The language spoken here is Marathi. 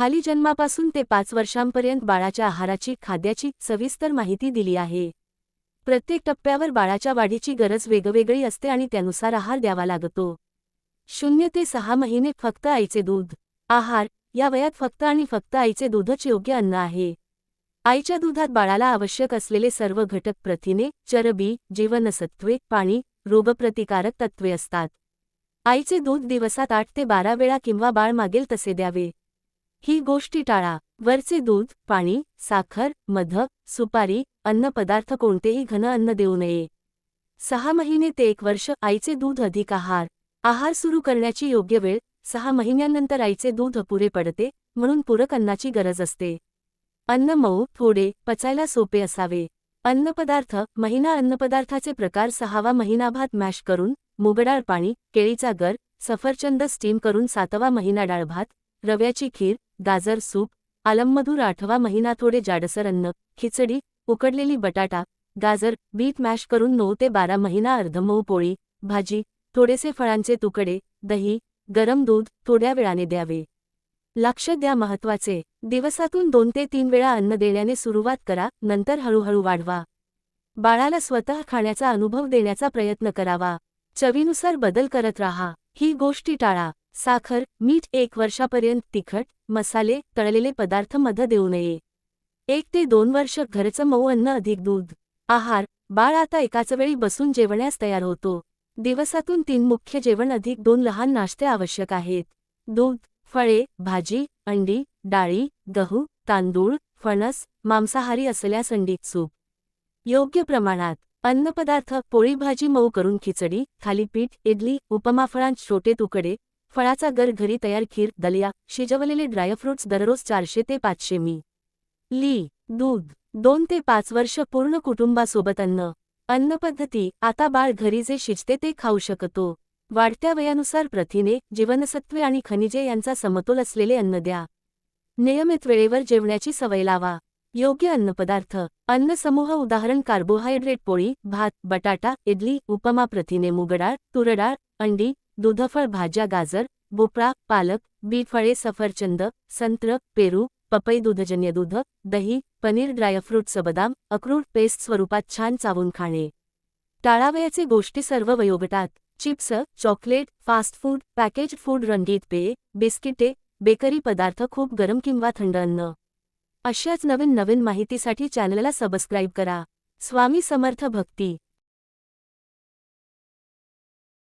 खाली जन्मापासून ते पाच वर्षांपर्यंत बाळाच्या आहाराची खाद्याची सविस्तर माहिती दिली आहे. प्रत्येक टप्प्यावर बाळाच्या वाढीची गरज वेगवेगळी असते आणि त्यानुसार आहार द्यावा लागतो. शून्य ते सहा महिने फक्त आईचे दूध आहार या वयात फक्त आणि फक्त आईचे दूधच योग्य अन्न आहे. आईच्या दुधात बाळाला आवश्यक असलेले सर्व घटक प्रथिने चरबी जीवनसत्वे पाणी रोगप्रतिकारक तत्वे असतात. आईचे दूध दिवसात आठ ते बारा वेळा किंवा बाळ मागेल तसे द्यावे. ही गोष्टी टाळा. वरचे दूध पाणी साखर मध सुपारी अन्नपदार्थ कोणतेही घन अन्न देऊ नये. सहा महिने ते एक वर्ष आईचे दूध अधिक आहार. आहार सुरू करण्याची योग्य वेळ सहा महिन्यांनंतर आईचे दूध अपुरे पडते म्हणून पूरक अन्नाची गरज असते. अन्न मऊ थोडे पचायला सोपे असावे. अन्नपदार्थ महिना अन्नपदार्थाचे प्रकार सहावा महिना भात मॅश करून मुगडाळ पाणी केळीचा गर सफरचंद स्टीम करून सातवा महिना डाळ भात रव्याची खीर गाजर सूप आलममधूर आठवा महिना थोडे जाडसर अन्न खिचडी उकडलेली बटाटा गाजर बीट मॅश करून नऊ ते बारा महिना अर्धमऊ पोळी भाजी थोडेसे फळांचे तुकडे दही गरम दूध थोड्या वेळाने द्यावे. लक्ष द्या महत्त्वाचे दिवसातून दोन ते तीन वेळा अन्न देण्याने सुरुवात करा नंतर हळूहळू वाढवा. बाळाला स्वतः खाण्याचा अनुभव देण्याचा प्रयत्न करावा. चवीनुसार बदल करत राहा. ही गोष्टी टाळा. साखर मीठ एक वर्षापर्यंत तिखट मसाले तळलेले पदार्थ मध देऊ नये. एक ते दोन वर्ष घरचं मऊ अन्न अधिक दूध आहार बाळ आता एकाच वेळी बसून जेवण्यास तयार होतो. दिवसातून तीन मुख्य जेवण अधिक दोन लहान नाश्ते आवश्यक आहेत. दूध फळे भाजी अंडी डाळी गहू तांदूळ फणस मांसाहारी असल्यास अंडी सूप. योग्य प्रमाणात अन्नपदार्थ पोळी भाजी मऊ करून खिचडी थालीपीठ इडली उपमाफळांत छोटे तुकडे फळाचा गर घरी तयार खीर दलिया शिजवलेले ड्रायफ्रुट्स दररोज चारशे ते पाचशे मी. ली दूध दोन ते पाच वर्ष पूर्ण कुटुंबासोबत अन्न. अन्नपद्धती आता बाळ घरी जे शिजते ते खाऊ शकतो. वाढत्या वयानुसार प्रथिने जीवनसत्वे आणि खनिजे यांचा समतोल असलेले अन्न द्या. नियमित वेळेवर जेवण्याची सवय लावा. योग्य अन्नपदार्थ अन्नसमूह उदाहरण कार्बोहायड्रेट पोळी भात बटाटा इडली उपमा प्रथिने मुगडाळ तुरडाळ अंडी दुधफळ भाज्या गाजर भोपळा पालक बीटफळे सफरचंद संत्र पेरू पपई दुधजन्य दूध दही पनीर ड्रायफ्रूट्स बदाम अक्रूड पेस्ट स्वरूपात छान चावून खाणे. टाळावयाचे गोष्टी सर्व वयोगटात chips chocolate fast food package food रंगीत पेय बिस्किटे बेकरी पदार्थ खूप गरम किंवा थंड अन्न. अशाच नवीन नवीन माहितीसाठी चॅनलला सबस्क्राईब करा. स्वामी समर्थ भक्ती.